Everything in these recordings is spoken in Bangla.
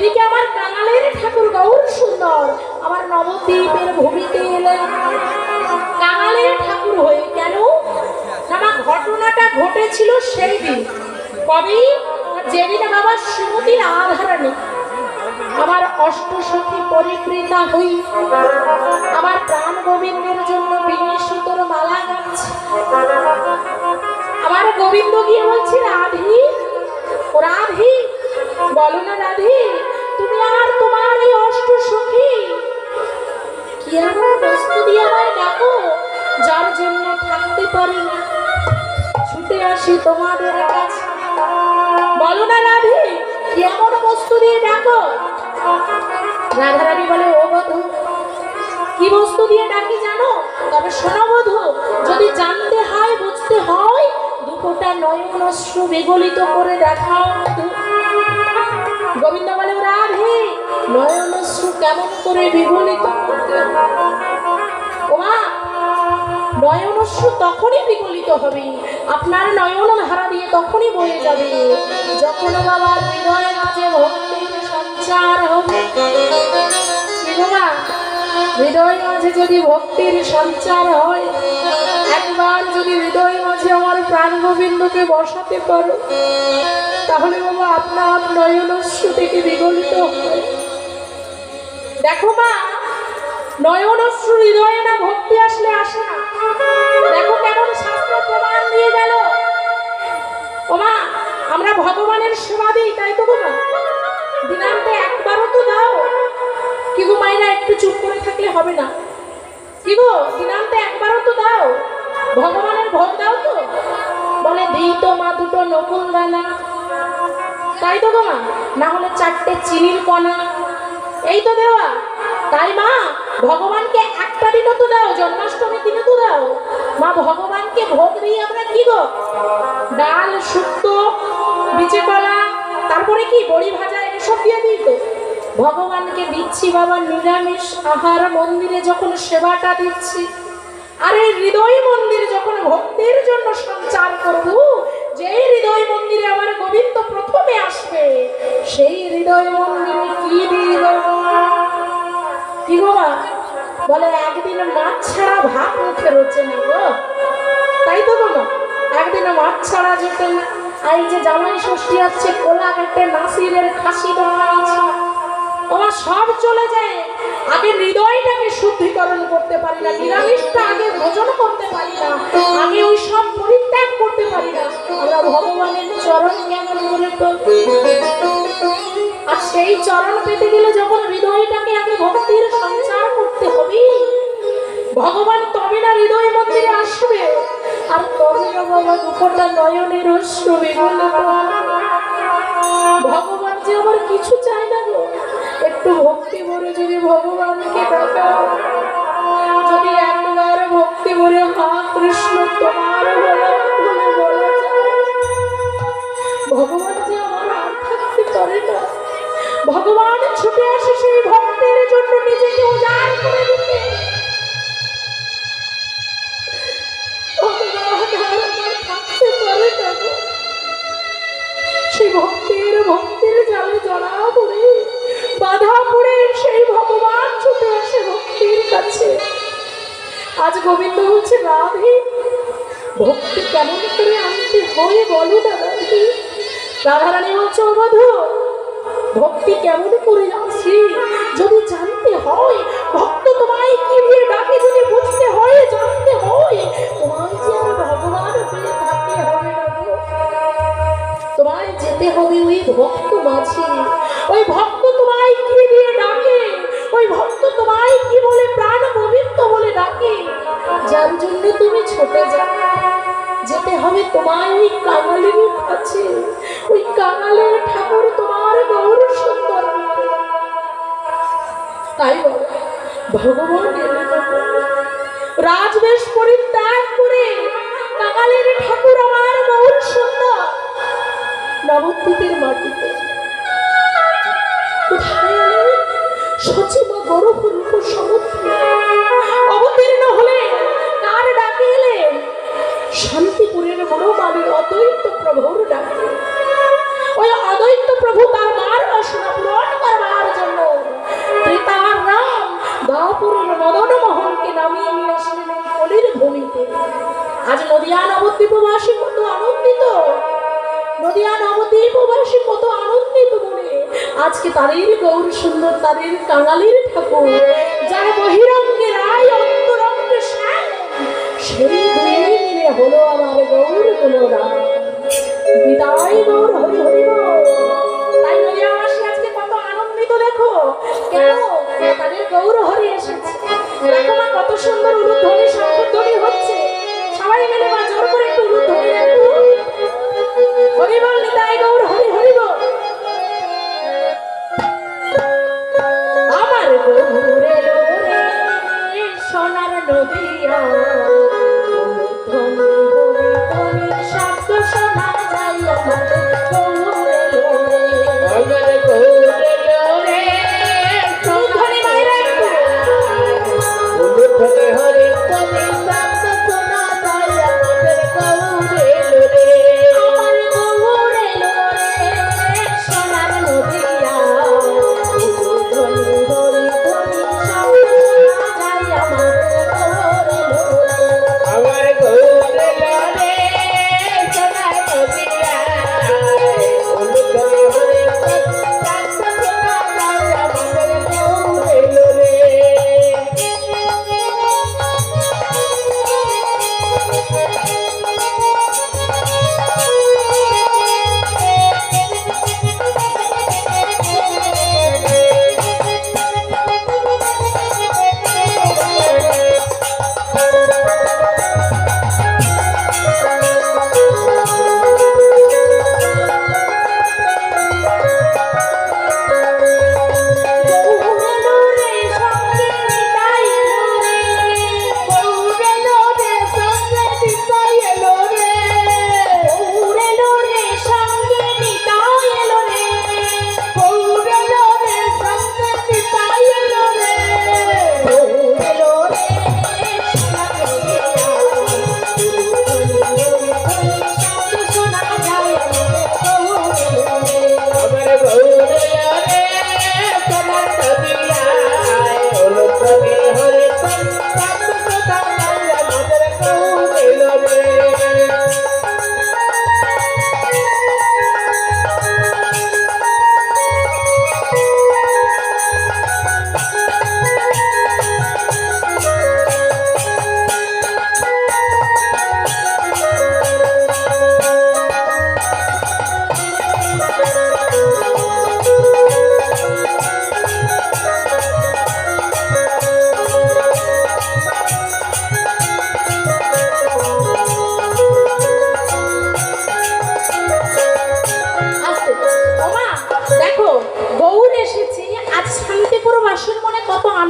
ওইদিকে আমার কাঙালের ঠাকুর গৌর সুন্দর। আমার নবদ্বীপের ভূমিতে এলেন কাঙালের ঠাকুর হয়ে কেন আমার ঘটনাটা ঘটেছিল সেই দিন কবে যেদিন বাবা শ্রীমতীর আধারণে আমার অষ্ট অষ্টসখী পরিকৃতা হই। আমার প্রাণ গোবিন্দের জন্য বিনিশুতর মালা গাচ্ছে আমার গোবিন্দ গিয়ে বলছি, রাধি রাধি বলো না রাধি, তুমি আর তোমার এই অষ্ট সখী। কি এমন বস্তু দিয়ে আমায় ডাকো, যার জন্য থাকতে পারি না। ছুটে আসি তোমাদের কাছে। বলো না রাধি, কি এমন বস্তু দিয়ে ডাকো? রাধারানী বলে, ও বধূ, কি বস্তু দিয়ে ডাকি জানো? তবে শোনো বধূ, যদি জানতে হয়, বুঝতে হয় দুপোটা নয়ন অশ্রু বিগলিত করে দেখাও বধূ। গোবিন্দ বলে, রাধে, নয়ন কেমন করে বিগলিত? ওমা, নয়ন অশ্রু তখনই বিগলিত হবে। আপনার নয়ন ধারা দিয়ে তখনই বয়ে যাবে। যখন বাবার হৃদয়ের মাঝে ভক্তির সঞ্চার হবে। হৃদয় মাঝে যদি ভক্তির সঞ্চার হয়, একবার যদি হৃদয় মাঝে আমার প্রাণ গোবিন্দকে বসাতে পারো। তাহলে বাবা আপনার নয়নস্রু থেকে বিগলিত দেখো মা নয়নস্রু হৃদয়ে না ভক্তি আসলে আসে না। দেখো কেমন শাস্ত্র প্রমাণ দিয়ে গেল। ওমা আমরা ভগবানের সেবা দিই, তাই তো গো মা? দিনান্তে একবারও তো দাও। কি গো মাইনা একটু চুপ করে থাকলে হবে না। কি গো, দিনান্তে একবারও তো দাও। ভগবানের ভোগ দাও তো। বলে, দিই তো মা দুটো নকুল দানা। তাই তো মা, না হলে চারটে চিনির কণা। এই তো দেওয়া। তাই মা, ভগবানকে একটা দিনও তো দাও, জন্মাষ্টমীর দিনে তো দাও। মা, ভগবানকে ভোগ দিই আমরা কি গো? ডাল, শুক্তো বিচে কলা তারপরে কি, বড়ি ভাজা, এসব দিয়ে দিই তো। ভগবানকে দিচ্ছি বাবা নিরামিষ আহার, মন্দিরে যখন সেবাটা দিচ্ছি। আরে, হৃদয় মন্দির যখন ভক্তির জন্য সঞ্চার করব, যেই হৃদয় মন্দিরে বলে একদিন মাছ ছাড়া ভাত মুখে রোচে না গো তাই তো মা? একদিন মাছ ছাড়া যে জামাই ষষ্ঠী আসছে কোলা কেটে নাসিরের খাসি বানাইছে আমার সব চলে যায় আগে হৃদয়টাকে শুদ্ধিকরণ করতে পারি না নিরামিষটা আগে ভোজন করতে পারি না আগে ওই সব পরিত্যাগ করতে পারি না আমরা ভগবানের চরণ কেমন করে? আর সেই চরণ পেতে গেলে যখন হৃদয়টাকে আমি ভক্তির সঞ্চার করতে হবে, ভগবান তবে না হৃদয় মন্দিরে আসবে। আর তবে না বাবা দুপটা নয়নের অশ্রবে ভগবান যে আমার কিছু চায় না গো, একটু ভক্তি ভরে যদি ভগবানকে আসে সেই ভক্তের জন্য নিজেকে উজাড় করে দিতে। সেই ভক্তের ভক্তের জালে জড়া পড়ে বাধা পড়ে সেই ভগবান ছুটে আসে ভক্তির কাছে। আজ গোবিন্দ বলছে, রাধে, ভক্তি কেমন করে আনতে হয় বলো রাধে? রাধারানী বলছে, ও বধু ভক্তি কেমন করে যাচ্ছে যদি জানতে হয়, ভক্ত তোমায় কি দিয়ে ডাকে? যদি বুঝতে হয়, জানতে হয়, তোমায় যে আর ভগবান হবে তোমায় যেতে হবে ওই ভক্ত মাঝে। ওই ভক্ত রাজবেশ পরিত্যাগ করে বাঙালির ঠাকুর আমার মৌল সুন্দর। নবদ্বীপের মাটিতে। সচিব গরব রূপ সমুদ্রে। অবতীর্ণ হলে কার ডাকে এলেন শান্তিপুরের বড় মালি অদ্বৈত ভূমিতে। আজ নদিয়া প্রবাসী কত আনন্দিত। নদিয়া নবদ্বীপবাসী কত আনন্দিত মনে। আজকে তাদের গৌর সুন্দর, তাদের কাঙালির ঠাকুর। যার বহিরঙ্গে রায়, অন্তরঙ্গে সেই মিলে হলো আমার গৌরগুলো বিদায় গৌর হরি হরি তাই নদিয়া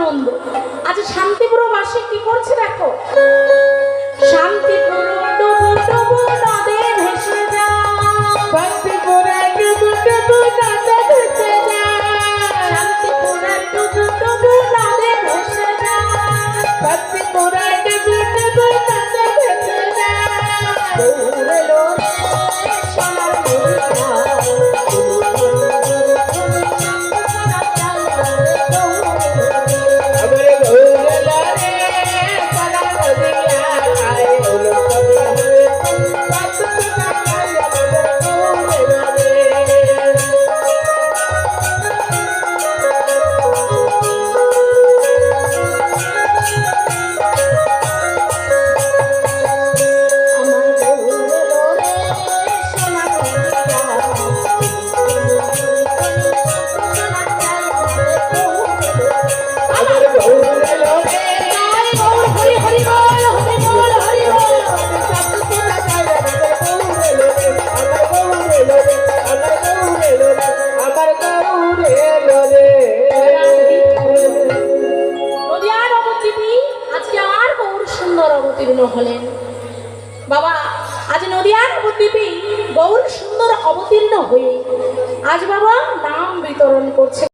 আনন্দ। আজ শান্তিপুরবাসী কি করছে দেখো? শান্তিপুর হলেন। বাবা আজ নদিয়ার উপদ্বীপে গৌর সুন্দর অবতীর্ণ হয়ে আজ বাবা নাম বিতরণ করছে।